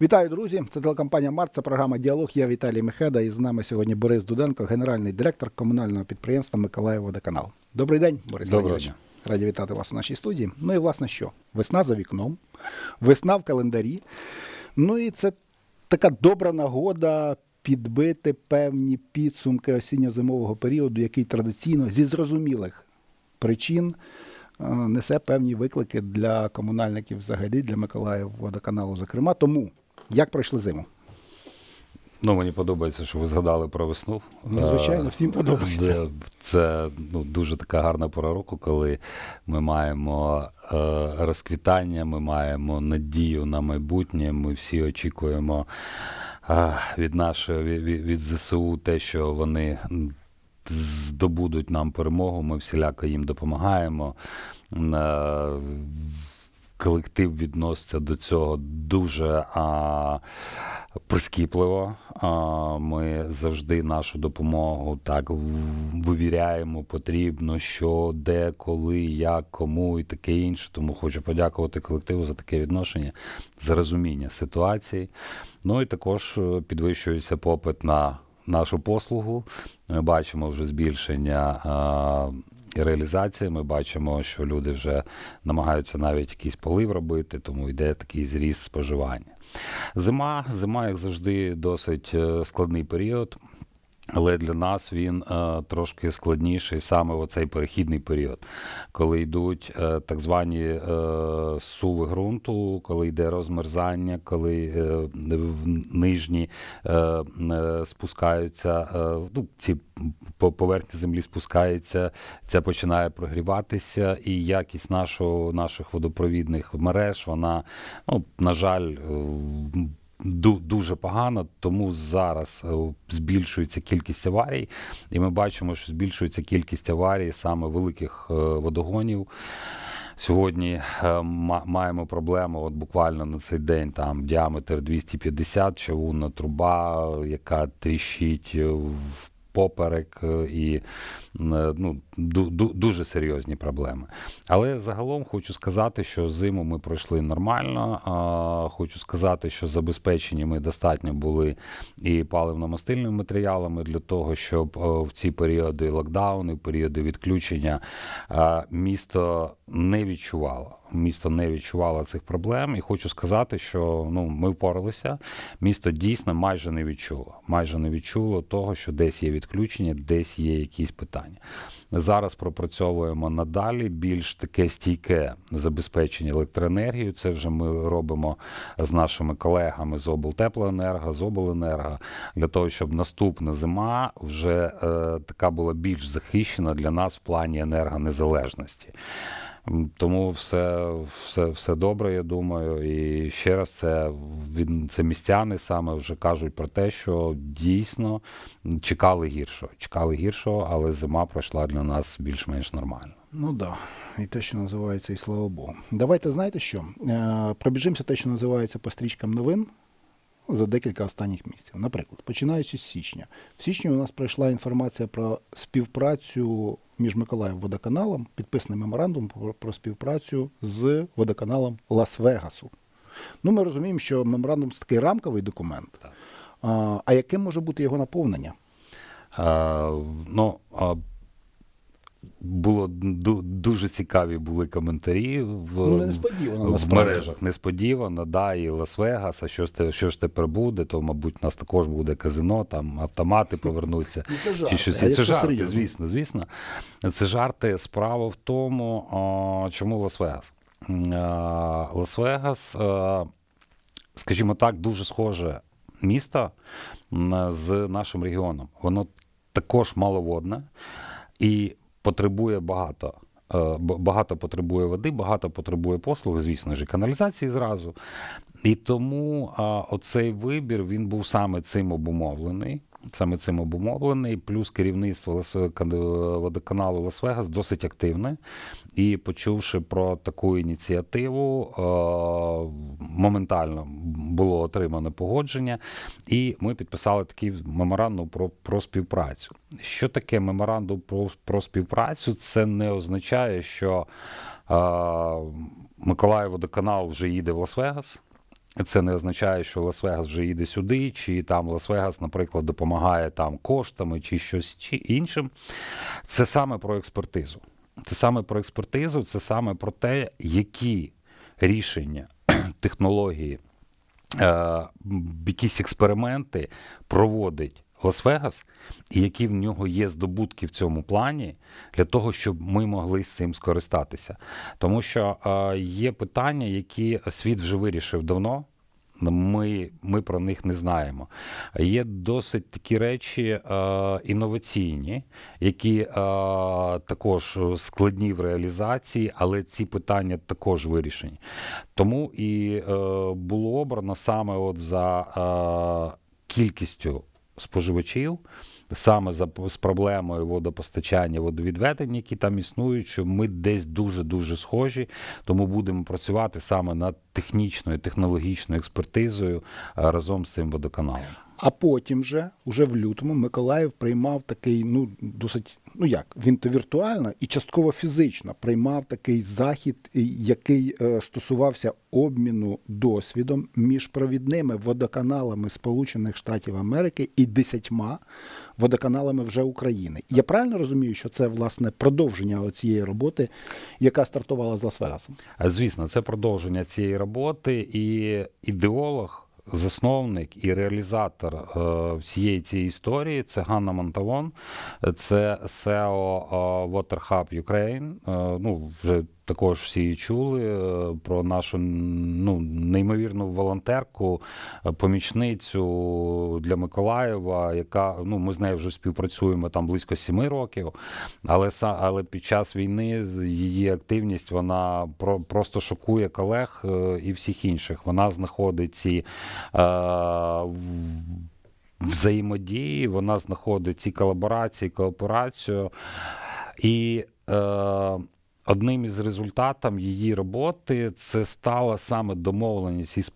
Вітаю, друзі! Це телекомпанія Март, це програма Діалог. Я Віталій Мехеда. І з нами сьогодні Борис Дуденко, генеральний директор комунального підприємства Миколаїв Водоканал. Добрий день, Борис Леонідович. Раді вітати вас у нашій студії. Ну і власне що? Весна за вікном, весна в календарі. Ну і це така добра нагода підбити певні підсумки осінньо-зимового періоду, який традиційно зі зрозумілих причин е, несе певні виклики для комунальників взагалі, для Миколаїв водоканалу, зокрема. Тому як пройшли зиму? Ну, мені подобається, що ви згадали про весну. Ну, звичайно, Е, всім подобається. Це ну, дуже така гарна пора року, коли ми маємо е, розквітання, ми маємо надію на майбутнє. Ми всі очікуємо е, від нашої від, від- від ЗСУ те, що вони здобудуть нам перемогу. Ми всіляко їм допомагаємо. Колектив відноситься до цього дуже а, прискіпливо. А, ми завжди нашу допомогу так вивіряємо, потрібно, що, де, коли, як, кому і таке інше. Тому хочу подякувати колективу за таке відношення, за розуміння ситуації. Ну і також е, підвищується попит на нашу послугу. Ми бачимо вже збільшення. А, реалізації. Ми бачимо, що люди вже намагаються навіть якийсь полив робити, тому йде такий зріст споживання. Зима, зима, як завжди, досить е, складний період. Але для нас він е, трошки складніший саме в оцей перехідний період, коли йдуть е, так звані е, суви ґрунту, коли йде розмерзання, коли е, в нижні е, е, спускаються, е, ну, ці по поверхні землі спускається, це починає прогріватися, і якість нашого, наших водопровідних мереж, вона, ну, на жаль, е, дуже погано, тому зараз е, збільшується кількість аварій, і ми бачимо, що збільшується кількість аварій саме великих е, водогонів. Сьогодні е, маємо проблему. От буквально на цей день там діаметр 250, чавунна труба, яка тріщить в поперек, е, і е, ну, ду- ду- дуже серйозні проблеми. Але загалом хочу сказати, що зиму ми пройшли нормально. Хочу сказати, що забезпечені ми достатньо були і паливно-мастильними матеріалами для того, щоб е, в ці періоди локдауну, періоди відключення місто не відчувало. Місто не відчувало цих проблем, і хочу сказати, що ну ми впоралися. Місто дійсно майже не відчуло. Майже не відчуло того, що десь є відключення, десь є якісь питання. Зараз пропрацьовуємо надалі більш таке стійке забезпечення електроенергією. Це вже ми робимо з нашими колегами з облтеплоенерго, з обленерго, для того, щоб наступна зима вже е, така була більш захищена для нас в плані енергонезалежності. Тому все, все, все добре, я думаю. І ще раз це це містяни саме вже кажуть про те, що дійсно чекали гіршого. Чекали гіршого, але зима пройшла для нас більш-менш нормально. Ну да. і те, що називається, і слава Богу. Давайте знаєте що? Е, пробіжимося те, що називається по стрічкам новин за декілька останніх місяців. Наприклад, починаючи з січня. В січні у нас прийшла інформація про співпрацю між Миколаїв водоканалом, підписаний меморандум про, про співпрацю з водоканалом Лас-Вегасу. Ну, ми розуміємо, що меморандум це такий рамковий документ. Так. А, а яким може бути його наповнення? А, ну, а, було дуже цікаві були коментарі в, Ну, несподівано, в мережах. Несподівано, да, і Лас-Вегас, а що ж, що ж тепер буде, то, мабуть, у нас також буде казино, там автомати повернуться. Ну, це жарти, Чи щось. Це жарти, серйозно? звісно, звісно. Це жарти. Справа в тому, а, чому Лас-Вегас. Лас-Вегас, скажімо так, дуже схоже місто з нашим регіоном. Воно також маловодне і потребує багато. е, Багато потребує води, багато потребує послуг, звісно ж, і каналізації зразу. І тому а, оцей вибір він був саме цим обумовлений. Саме цим обумовлений, плюс керівництво водоканалу Лас-Вегас досить активне. І почувши про таку ініціативу, е, моментально було отримано погодження, і ми підписали такий меморандум про, про співпрацю. Що таке меморандум про, про співпрацю? Це не означає, що е, Миколаїв водоканал вже їде в Лас-Вегас. Це не означає, що Лас-Вегас вже їде сюди, чи там Лас-Вегас, наприклад, допомагає там коштами чи щось чи іншим. Це саме про експертизу. Це саме про експертизу, це саме про те, які рішення, технології, е, якісь експерименти проводить Лас-Вегас, і які в нього є здобутки в цьому плані для того, щоб ми могли з цим скористатися. Тому що е, є питання, які світ вже вирішив давно. Ми, ми про них не знаємо. Є досить такі речі е, інноваційні, які е, також складні в реалізації, але ці питання також вирішені. Тому і е, було обрано саме от за е, кількістю споживачів, саме за з проблемою водопостачання, водовідведення, які там існують, що ми десь дуже дуже схожі, тому будемо працювати саме над технічною, технологічною експертизою е, разом з цим водоканалом. А потім же, уже в лютому, Миколаїв приймав такий, ну, досить, ну як, він то віртуально і частково фізично приймав такий захід, який е, стосувався обміну досвідом між провідними водоканалами Сполучених Штатів Америки і десятьма водоканалами вже України. Я правильно розумію, що це власне продовження цієї роботи, яка стартувала з Лас-Вегасом? Звісно, це продовження цієї роботи, і ідеолог, засновник і реалізатор е, всієї цієї історії це Ганна Монтавон, це SEO е, Water Hub Ukraine. Е, ну, вже також всі чули е, про нашу ну, неймовірну волонтерку, е, помічницю для Миколаєва, яка ну, ми з нею вже співпрацюємо там близько сіми років. Але але під час війни її активність вона про, просто шокує колег е, і всіх інших. Вона знаходить ці. Е, Взаємодії, вона знаходить ці колаборації, кооперацію. І е, одним із результатів її роботи це стала саме домовленість із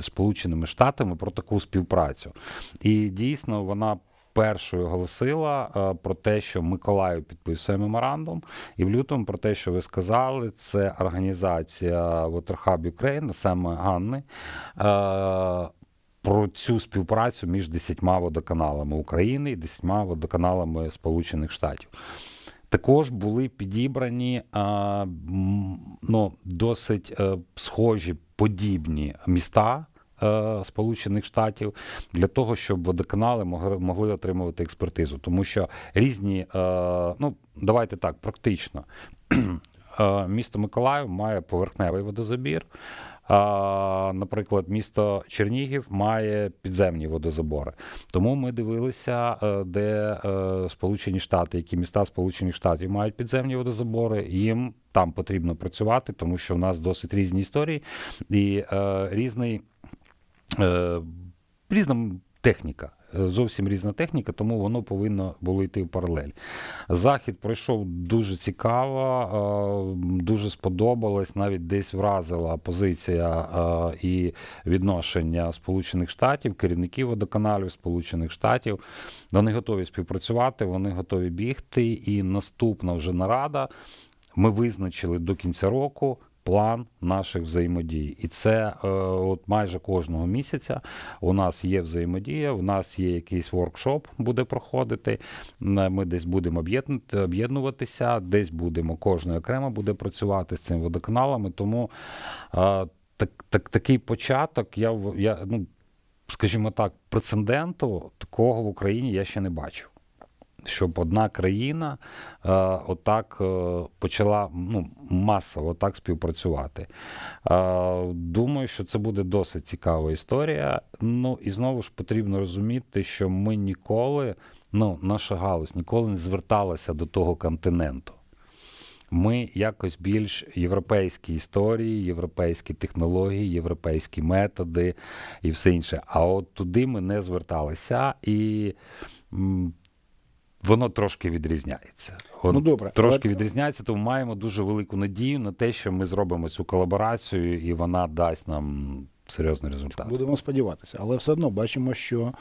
Сполученими, Штатами про таку співпрацю. І дійсно вона. Першою оголосила е, про те, що Миколаїв підписує меморандум, і в лютому про те, що ви сказали, це організація Water Hub Ukraine, саме Ганни, е, про цю співпрацю між десятьма водоканалами України і десятьма водоканалами Сполучених Штатів. Також були підібрані а, ну, досить е, схожі подібні міста. е, Сполучених Штатів для того, щоб водоканали могли, могли отримувати експертизу, тому що різні, е, ну давайте так, практично. Місто Миколаїв має поверхневий водозабір. Наприклад, місто Чернігів має підземні водозабори. Тому ми дивилися, е, де е, Сполучені Штати, які міста Сполучених Штатів мають підземні водозабори. Їм там потрібно працювати, тому що в нас досить різні історії і е, різний різна техніка. Зовсім різна техніка, тому воно повинно було йти в паралель. Захід пройшов дуже цікаво, е, дуже сподобалось, навіть десь вразила позиція е, і відношення Сполучених Штатів, керівників водоканалів Сполучених Штатів. Вони готові співпрацювати, вони готові бігти. І наступна вже нарада. Ми визначили до кінця року план наших взаємодій. І це е, от майже кожного місяця у нас є взаємодія, у нас є якийсь воркшоп, буде проходити. Ми десь будемо об'єднуватися, десь будемо, кожен окремо буде працювати з цим водоканалами. Тому е, так, так, такий початок, я, я ну, скажімо так, прецеденту такого в Україні я ще не бачив щоб одна країна е, отак е, почала ну, масово так співпрацювати. Е, думаю, що це буде досить цікава історія. Ну і знову ж потрібно розуміти, що ми ніколи, ну, наша галузь ніколи не зверталася до того континенту. Ми якось більш європейські історії, європейські технології, європейські методи і все інше. А от туди ми не зверталися, і воно трошки відрізняється. Воно Ну, добре, трошки але- відрізняється, тому маємо дуже велику надію на те, що ми зробимо цю колаборацію, і вона дасть нам серйозний результат. Будемо сподіватися, але все одно бачимо, що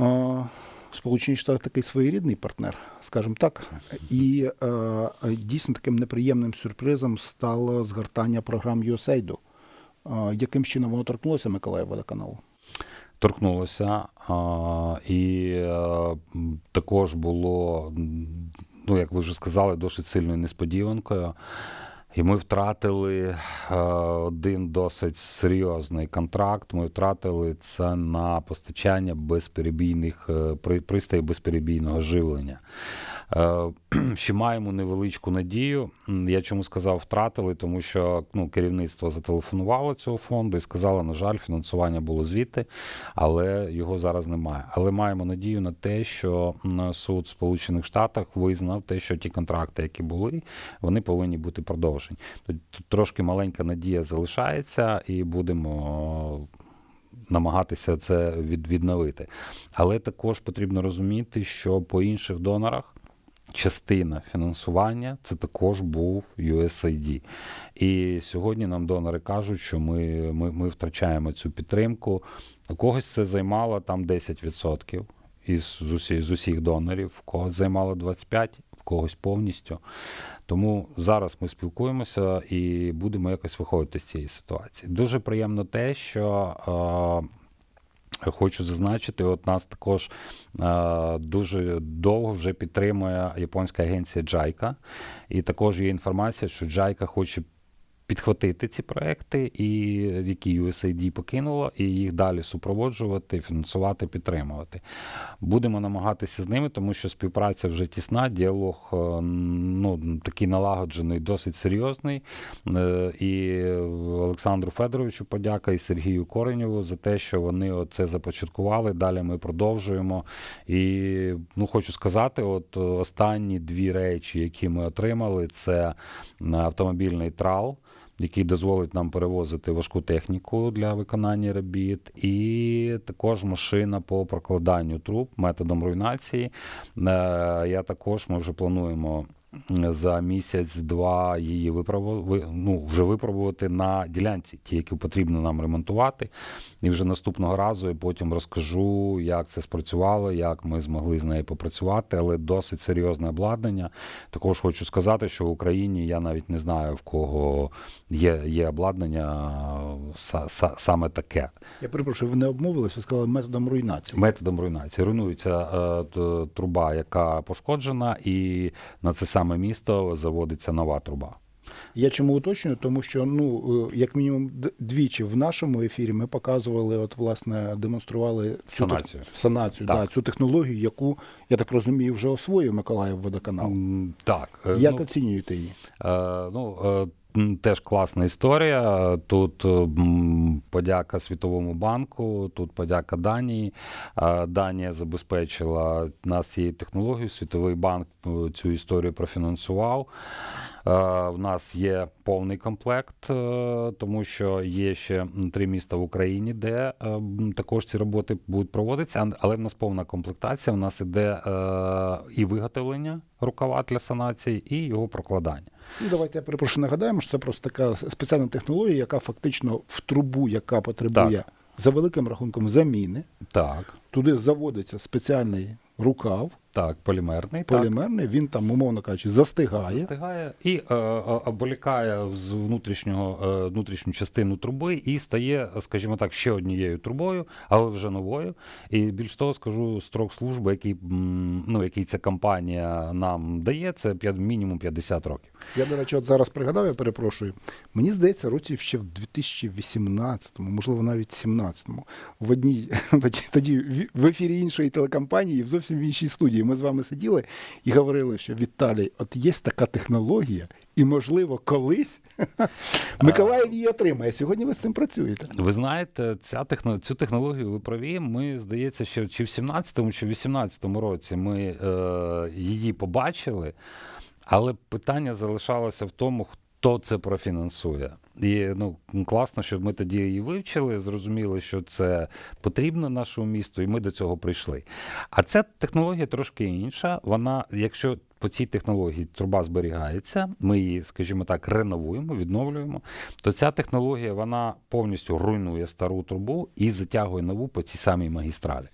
е, Сполучені Штати такий своєрідний партнер, скажімо так. І е, дійсно таким неприємним сюрпризом стало згортання програм USAID А, яким чином воно торкнулося Миколаїв водоканалу? Торкнулося. А, і е, м, також було, ну як ви вже сказали, досить сильною несподіванкою. І ми втратили е, один досить серйозний контракт. Ми втратили це на постачання безперебійних е, при- пристроїв безперебійного живлення. Е, Ще маємо невеличку надію. Я чому сказав втратили, тому що ну, керівництво зателефонувало цього фонду і сказало, на жаль, фінансування було звідти, але його зараз немає. Але маємо надію на те, що суд Сполучених Штатах визнав те, що ті контракти, які були, вони повинні бути продовжені. Тут трошки маленька надія залишається, і будемо намагатися це від, відновити. Але також потрібно розуміти, що по інших донорах. Частина фінансування це також був USAID. І сьогодні нам донори кажуть, що ми, ми, ми втрачаємо цю підтримку. У когось це займало там 10% із з усіх, з усіх донорів, в когось займало 25%, в когось повністю. Тому зараз ми спілкуємося і будемо якось виходити з цієї ситуації. Дуже приємно те, що. Е, Хочу зазначити, от нас також е, дуже довго вже підтримує японська агенція Джайка, І також є інформація, що Джайка хоче підхватити ці проекти, і які USAID покинуло, і їх далі супроводжувати, фінансувати, підтримувати. Будемо намагатися з ними, тому що співпраця вже тісна, діалог е, ну, такий налагоджений, досить серйозний. Е, І Олександру Федоровичу подяка і Сергію Коренєву за те, що вони це започаткували. Далі ми продовжуємо. І ну, хочу сказати, от останні дві речі, які ми отримали, це автомобільний трал. Який дозволить нам перевозити важку техніку для виконання робіт, і також машина по прокладанню труб методом руйнації. Е, Я також ми вже плануємо за місяць-два її випробувати, ну, вже випробувати на ділянці, ті, які потрібно нам ремонтувати. І вже наступного разу я потім розкажу, як це спрацювало, як ми змогли з нею попрацювати, але досить серйозне обладнання. Також хочу сказати, що в Україні я навіть не знаю, в кого є, є обладнання са- са- саме таке. Я перепрошую, ви не обмовились, ви сказали методом руйнації. Методом руйнації. Руйнується е, труба, яка пошкоджена, і на це саме місто заводиться нова труба. Я чому уточнюю? Тому що, ну, е, як мінімум, двічі в нашому ефірі ми показували, от, власне, демонстрували цю Санацію. Цю, санацію Так. Да, цю технологію, яку, я так розумію, вже освоїв Миколаїв водоканал. Так. е, Як ну, оцінюєте її? Е, ну, е, теж класна історія. Тут е, подяка Світовому банку, тут подяка Данії. Е, Данія забезпечила нас цією технологією. Світовий банк е, цю історію профінансував. Е, В нас є повний комплект, е, тому що є ще три міста в Україні, де е, також ці роботи будуть проводитися, але в нас повна комплектація. В нас іде і виготовлення рукава для санації, і його прокладання. Ну, давайте я перепрошую, нагадаємо, що це просто така спеціальна технологія, яка фактично в трубу, яка потребує Так. за великим рахунком заміни, Так, туди заводиться спеціальний рукав, так, полімерний. Так. полімерний, він там, умовно кажучи, застигає. Застигає і е, е, обволікає з внутрішнього е, внутрішню частину труби і стає, скажімо так, ще однією трубою, але вже новою. І більш того, скажу строк служби, який ну який ця компанія нам дає, це мінімум 50 років. Я, до речі, от зараз пригадав, я перепрошую. Мені здається, році ще в 2018-му, можливо, навіть 17-му, в одній тоді, тоді в- ефірі іншої телекомпанії, в зовсім іншій студії. Ми з вами сиділи і говорили, що Віталій, от є така технологія, і, можливо, колись Миколаїв її отримає. Сьогодні ви з цим працюєте. Ви знаєте, ця техно, цю технологію ви праві. Ми, здається, ще чи в 17-му, чи в 18-му році ми е, її побачили, але питання залишалося в тому, хто це профінансує. І ну, класно, що ми тоді її вивчили, зрозуміли, що це потрібно нашому місту, і ми до цього прийшли. А ця технологія трошки інша. Вона, якщо по цій технології труба зберігається, ми її, скажімо так, реновуємо, відновлюємо, то ця технологія вона повністю руйнує стару трубу і затягує нову по цій самій магістралі.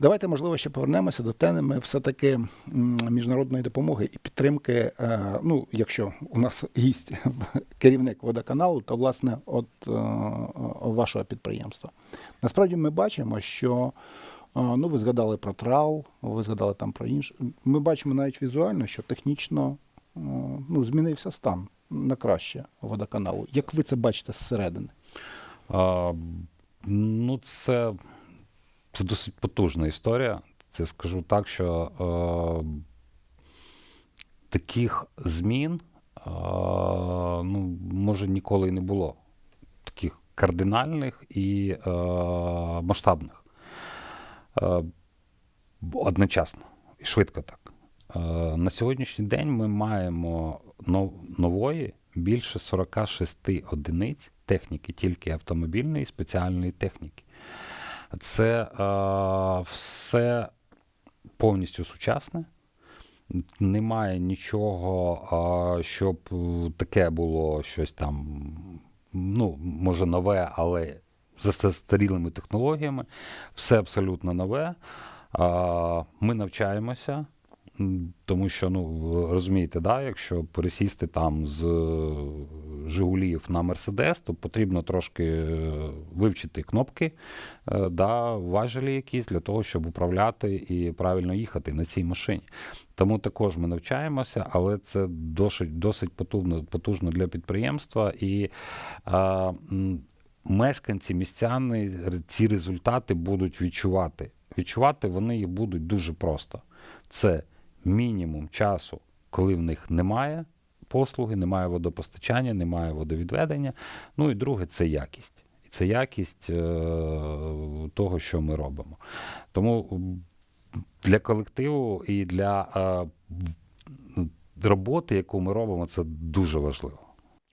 Давайте, можливо, ще повернемося до теми все-таки міжнародної допомоги і підтримки. е, Ну, якщо у нас гість керівник водоканалу, то власне от е, е, вашого підприємства. Насправді ми бачимо, що ну, ви згадали про трал, ви згадали там про інше. Ми бачимо навіть візуально, що технічно ну, змінився стан на краще водоканалу. Як ви це бачите зсередини? А, ну, це, це досить потужна історія. Це скажу так, що е, таких змін е, ну, може ніколи і не було. Таких кардинальних і е, масштабних. Е, одночасно і швидко так. Е, на сьогоднішній день ми маємо нової більше 46 одиниць техніки, тільки автомобільної і спеціальної техніки. Це е, все повністю сучасне. Немає нічого, а, щоб е, таке було щось там, ну, може, нове, але за застарілими технологіями. Все абсолютно нове. А, Ми навчаємося, тому що, ну, розумієте, да, якщо пересісти там з е, Жигулів на Мерседес, то потрібно трошки е, вивчити кнопки, е, да, важелі якісь для того, щоб управляти і правильно їхати на цій машині. Тому також ми навчаємося, але це досить, досить потужно, потужно для підприємства. І а, мешканці, містяни ці результати будуть відчувати. Відчувати вони їх будуть дуже просто. Це мінімум часу, коли в них немає послуги, немає водопостачання, немає водовідведення. Ну і друге це якість. І це якість е, того, що ми робимо. Тому для колективу і для е, роботи, яку ми робимо, це дуже важливо.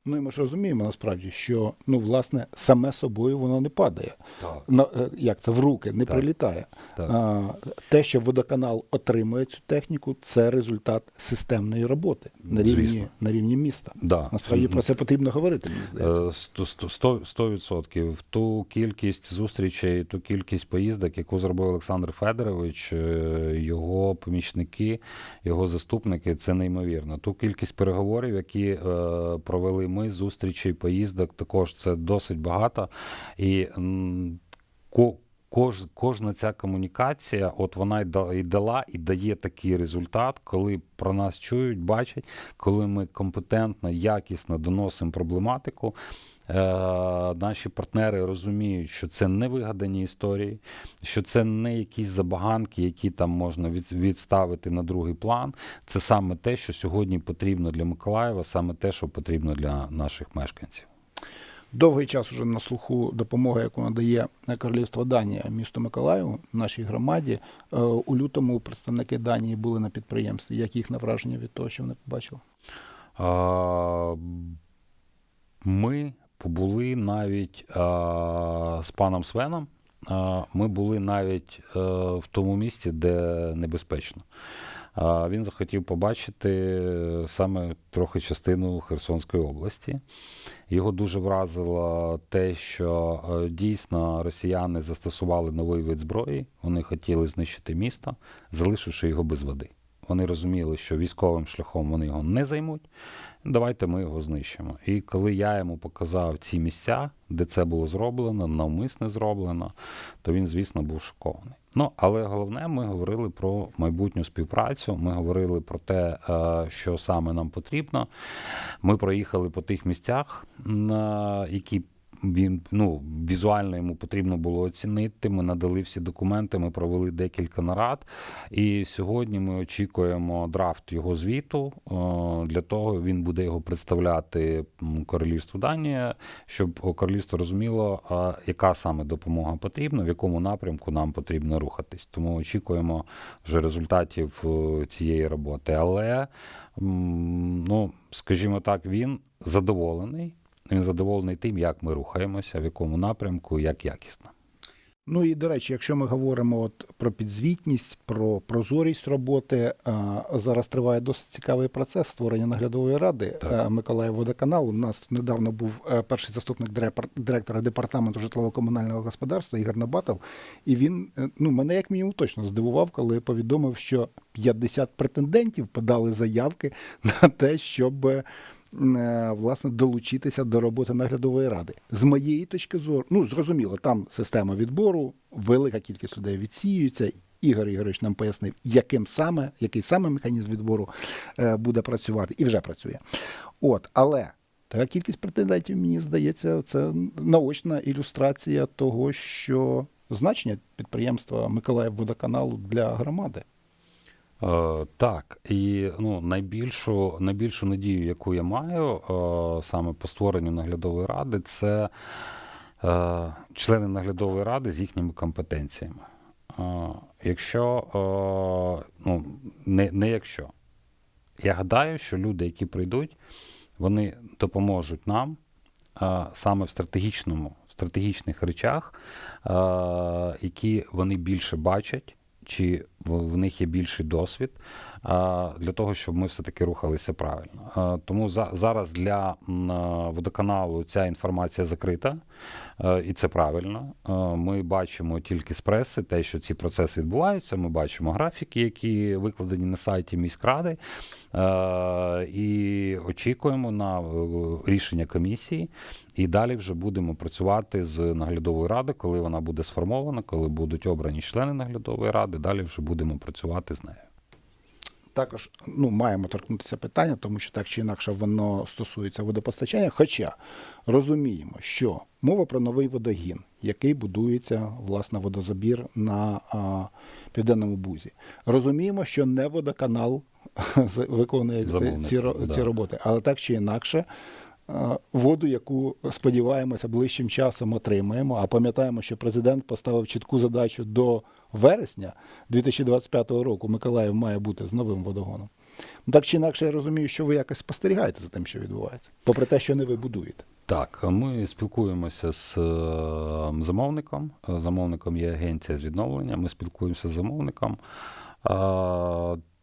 Ну і ми ж розуміємо насправді, що ну, власне, саме собою воно не падає. Так. На, е, як це в руки, не Так. прилітає. Так. А, те, що водоканал отримує цю техніку, це результат системної роботи на рівні, Звісно. на рівні міста. Да. Насправді про це потрібно говорити, мені здається. Е, сто відсотків. Ту кількість зустрічей, ту кількість поїздок, яку зробив Олександр Федорович, е, його помічники, його заступники, це неймовірно. Ту кількість переговорів, які провели ми, зустрічей, поїздок, також це досить багато. І ко- Кож, кожна ця комунікація, от вона і дала і дає такий результат, коли про нас чують, бачать, коли ми компетентно, якісно доносимо проблематику. Е, наші партнери розуміють, що це не вигадані історії, що це не якісь забаганки, які там можна відставити на другий план. Це саме те, що сьогодні потрібно для Миколаєва, саме те, що потрібно для наших мешканців. Довгий час уже на слуху допомога, яку надає Королівство Данія місту Миколаєву, нашій громаді. Е, У лютому представники Данії були на підприємстві. Як їхнє враження від того, що вони побачили? Ми побули навіть а, з паном Свеном. а, Ми були навіть е, в тому місці, де небезпечно. А, Він захотів побачити саме трохи частину Херсонської області. Його дуже вразило те, що е, дійсно росіяни застосували новий вид зброї. Вони хотіли знищити місто, залишивши його без води. Вони розуміли, що військовим шляхом вони його не займуть. Давайте ми його знищимо. І коли я йому показав ці місця, де це було зроблено, навмисне зроблено, то він, звісно, був шокований. Ну, але головне, ми говорили про майбутню співпрацю. Ми говорили про те, е, що саме нам потрібно. Ми проїхали по тих місцях, які він ну візуально йому потрібно було оцінити. Ми надали всі документи. Ми провели декілька нарад. І сьогодні ми очікуємо драфт його звіту. е, Для того він буде його представляти королівству Данія, щоб королівство розуміло, яка саме допомога потрібна, в якому напрямку нам потрібно рухатись. Тому очікуємо вже результатів е, цієї роботи. Але ну, скажімо так, він задоволений. Він задоволений тим, як ми рухаємося, в якому напрямку, як якісно. Ну і до речі, якщо ми говоримо от про підзвітність, про прозорість роботи, зараз триває досить цікавий процес створення наглядової ради Так. а, Миколаївводоканалу. У нас недавно був е, перший заступник директора департаменту житлово-комунального господарства Ігор Набатов. І він е, ну мене як мінімум точно здивував, коли повідомив, що 50 претендентів подали заявки на те, щоб. Е, Власне, долучитися до роботи наглядової ради. З моєї точки зору, ну зрозуміло, там система відбору, велика кількість людей відсіюється. Ігор Ігорович нам пояснив, яким саме, який саме механізм відбору е, буде працювати, і вже працює. От, але така кількість претендентів, мені здається, це наочна ілюстрація того, що значення підприємства Миколаївводоканалу для громади. Е, так, і ну, найбільшу, найбільшу надію, яку я маю е, саме по створенню наглядової ради, це е, члени наглядової ради з їхніми компетенціями. Якщо, ну, не, не якщо. Я гадаю, що люди, які прийдуть, вони допоможуть нам саме в стратегічному, в стратегічних речах, які вони більше бачать, чи в, них є більший досвід для того, щоб ми все-таки рухалися правильно. Тому за, зараз для водоканалу ця інформація закрита, і це правильно. Ми бачимо тільки з преси те, що ці процеси відбуваються. Ми бачимо графіки, які викладені на сайті міськради, і очікуємо на е, рішення комісії. І далі вже будемо працювати з наглядовою радою, коли вона буде сформована, коли будуть обрані члени наглядової ради. Далі вже будемо працювати з нею. Також ну, маємо торкнутися питання, тому що так чи інакше воно стосується водопостачання. Хоча розуміємо, що мова про новий водогін, який будується власне водозабір на а, південному бузі. Розуміємо, що не водоканал виконує Замовник, ці, да. ці роботи, але так чи інакше. Воду, яку сподіваємося, ближчим часом отримаємо. А пам'ятаємо, що президент поставив чітку задачу до вересня 2025 року. Миколаїв має бути з новим водогоном. Так чи інакше, я розумію, що ви якось спостерігаєте за тим, що відбувається, попри те, що не ви будуєте. Так, ми спілкуємося з е, замовником. Замовником є агенція з відновлення. Ми спілкуємося з замовником.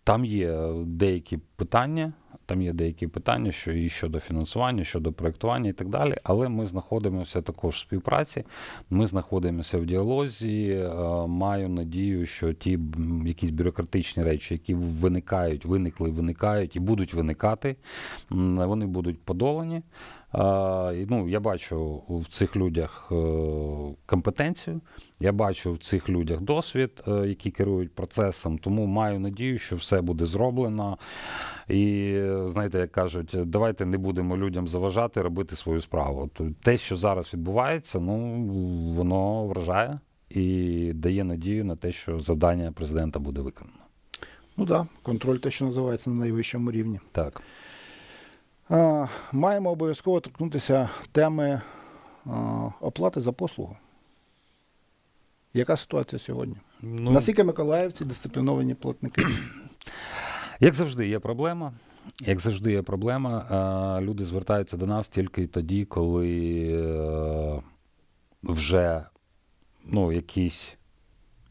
Там є деякі питання. Там є деякі питання, що і щодо фінансування, щодо проєктування і так далі. Але ми знаходимося також в співпраці. Ми знаходимося в діалозі. Е, Маю надію, що ті якісь бюрократичні речі, які виникають, виникли, виникають і будуть виникати, вони будуть подолані. Ну, я бачу в цих людях е, компетенцію, я бачу в цих людях досвід, е, які керують процесом, тому маю надію, що все буде зроблено. І знаєте, як кажуть, давайте не будемо людям заважати робити свою справу. Те, що зараз відбувається, ну воно вражає і дає надію на те, що завдання президента буде виконано. Ну так, да, контроль те, що називається на найвищому рівні. Так. Маємо обов'язково торкнутися теми оплати за послугу. Яка ситуація сьогодні? Ну, Наскільки миколаївці дисципліновані платники? Як завжди, є проблема. Як завжди, є проблема. Люди звертаються до нас тільки тоді, коли е, вже ну, якийсь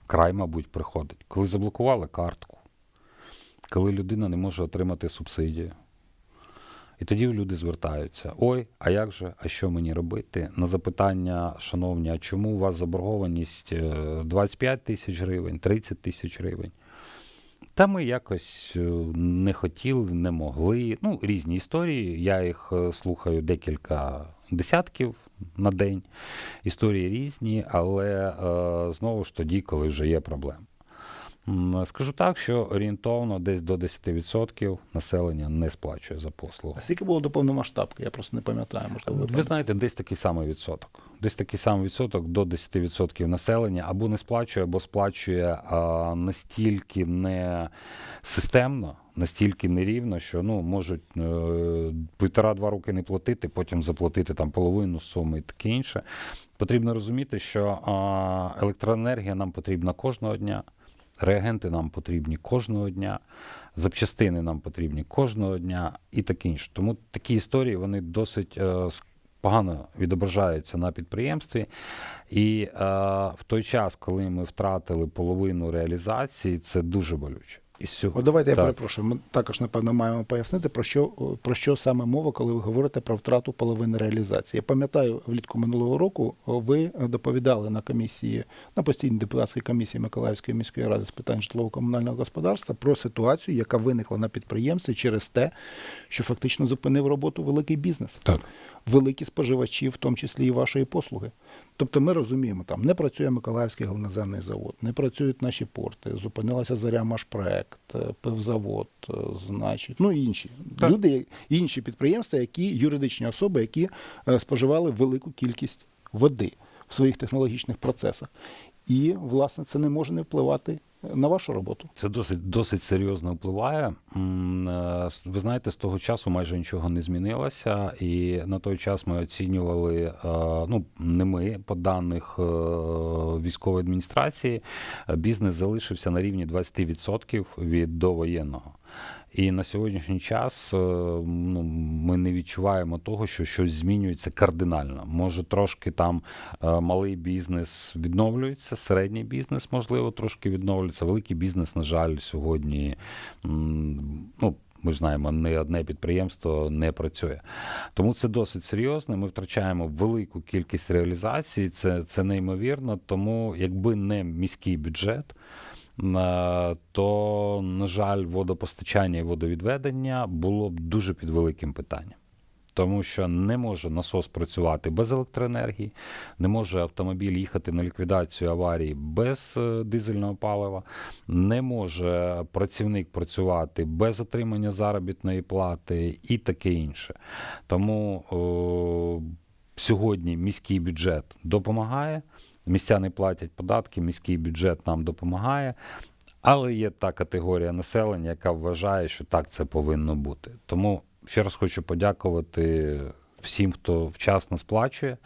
край, мабуть, приходить. Коли заблокували картку, коли людина не може отримати субсидію. І тоді люди звертаються: ой, а як же, а що мені робити? На запитання, шановні, а чому у вас заборгованість е, 25 тисяч гривень, 30 тисяч гривень? Та ми якось е, не хотіли, не могли. Ну, різні історії. Я їх е, слухаю декілька десятків на день. Історії різні, але е, знову ж тоді, коли вже є проблеми. Скажу так, що орієнтовно десь до 10% населення не сплачує за послугу. А скільки було до повномасштабки? Я просто не пам'ятаю. Можливо, Ви знаєте, десь такий самий відсоток. Десь такий самий відсоток до 10% населення або не сплачує, або сплачує а, настільки не системно, настільки нерівно, що ну, можуть е, півтора-два роки не платити, потім заплатити там половину суми і таке інше. Потрібно розуміти, що а, електроенергія нам потрібна кожного дня. Реагенти нам потрібні кожного дня, запчастини нам потрібні кожного дня і таке інше. Тому такі історії вони досить е, погано відображаються на підприємстві. І е, в той час, коли ми втратили половину реалізації, це дуже болюче. І сьо- От давайте я перепрошую. Ми також напевно маємо пояснити про що про що саме мова, коли ви говорите про втрату половини реалізації. Я пам'ятаю, влітку минулого року ви доповідали на комісії на постійній депутатській комісії Миколаївської міської ради з питань житлово-комунального господарства про ситуацію, яка виникла на підприємстві через те, що фактично зупинив роботу великий бізнес Так. Великі споживачі, в тому числі і вашої послуги. Тобто ми розуміємо, там не працює Миколаївський глиноземний завод, не працюють наші порти, зупинилася заря Машпроект, е, пивзавод, е, значить, ну і інші Так. люди, інші підприємства, які юридичні особи, які е, споживали велику кількість води в своїх технологічних процесах. І, власне, це не може не впливати на вашу роботу. Це досить досить серйозно впливає. Е, Ви знаєте, з того часу майже нічого не змінилося, і на той час ми оцінювали, е, ну не ми, по даних е, військової адміністрації, бізнес залишився на рівні 20% від довоєнного. І на сьогоднішній час е, ну, ми не відчуваємо того, що щось змінюється кардинально. Може, трошки там е, малий бізнес відновлюється, середній бізнес, можливо, трошки відновлюється. Великий бізнес, на жаль, сьогодні ну, ми знаємо, не одне підприємство не працює. Тому це досить серйозно. Ми втрачаємо велику кількість реалізації. Це, це неймовірно. Тому, якби не міський бюджет. Е, То, на жаль, водопостачання і водовідведення було б дуже під великим питанням. Тому що не може насос працювати без електроенергії, не може автомобіль їхати на ліквідацію аварії без е, дизельного палива, не може працівник працювати без отримання заробітної плати і таке інше. Тому о, сьогодні міський бюджет допомагає, містяни платять податки, міський бюджет нам допомагає. Але є та категорія населення, яка вважає, що так це повинно бути. Тому ще раз хочу подякувати всім, хто вчасно сплачує,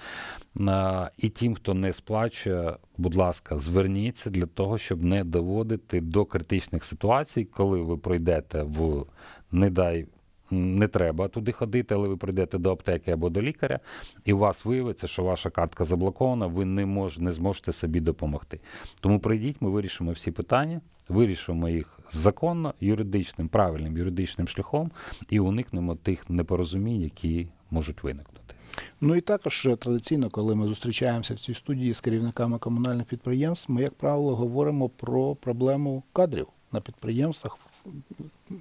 і тим, хто не сплачує, будь ласка, зверніться для того, щоб не доводити до критичних ситуацій, коли ви пройдете в не дай. Не треба туди ходити, але ви прийдете до аптеки або до лікаря, і у вас виявиться, що ваша картка заблокована, ви не, мож, не зможете собі допомогти. Тому прийдіть, ми вирішимо всі питання, вирішимо їх законно, юридичним, правильним юридичним шляхом і уникнемо тих непорозумінь, які можуть виникнути. Ну і також е, традиційно, коли ми зустрічаємося в цій студії з керівниками комунальних підприємств, ми, як правило, говоримо про проблему кадрів на підприємствах.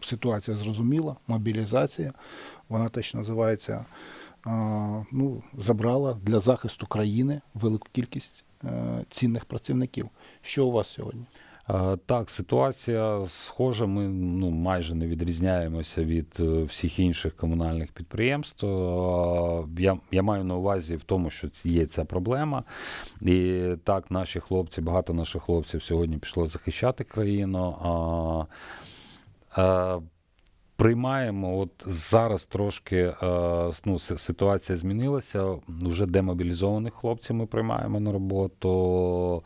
Ситуація зрозуміла, мобілізація, вона те, що називається, ну, забрала для захисту країни велику кількість е, цінних працівників. Що у вас сьогодні? Так, ситуація схожа. Ми ну, майже не відрізняємося від е, всіх інших комунальних підприємств. Я, я маю на увазі в тому, що є ця проблема. І так, наші хлопці, багато наших хлопців сьогодні пішло захищати країну. А, Приймаємо, от зараз трошки е, ну, ситуація змінилася. Вже демобілізованих хлопців ми приймаємо на роботу.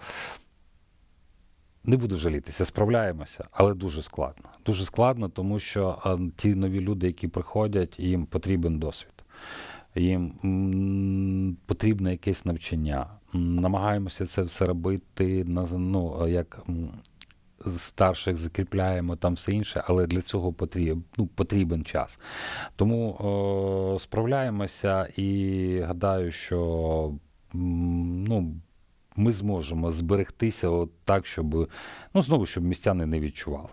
Не буду жалітися, справляємося, але дуже складно. Дуже складно, тому що ті нові люди, які приходять, їм потрібен досвід. Їм потрібне якесь навчання. Намагаємося це все робити на ну, як старших закріпляємо там все інше, але для цього потрібен, ну, потрібен час. Тому о, справляємося і гадаю, що ну, ми зможемо зберегтися от так, щоб ну знову щоб містяни не відчували.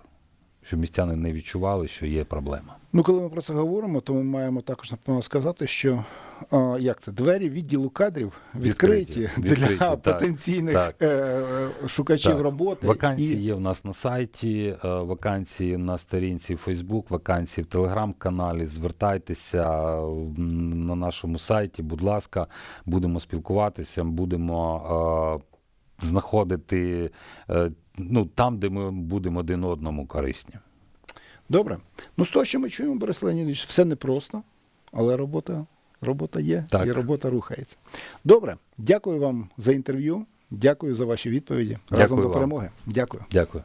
Щоб містяни не відчували, що є проблема. Ну, коли ми про це говоримо, то ми маємо також напевно сказати, що а, як це двері відділу кадрів відкриті, Відкриті, для відкриті, потенційних так. е, е, шукачів Так. роботи. Вакансії І, є в нас на сайті, е, вакансії на сторінці Facebook, вакансії в телеграм-каналі. Звертайтеся на нашому сайті, будь ласка, будемо спілкуватися, будемо е, знаходити е, ну, там, де ми будемо один одному корисні. Добре. Ну, з того, що ми чуємо, Борис Леонідович, все непросто, але робота, робота є Так. і робота рухається. Добре, дякую вам за інтерв'ю. Дякую за ваші відповіді. Разом вам. до перемоги. Дякую. Дякую.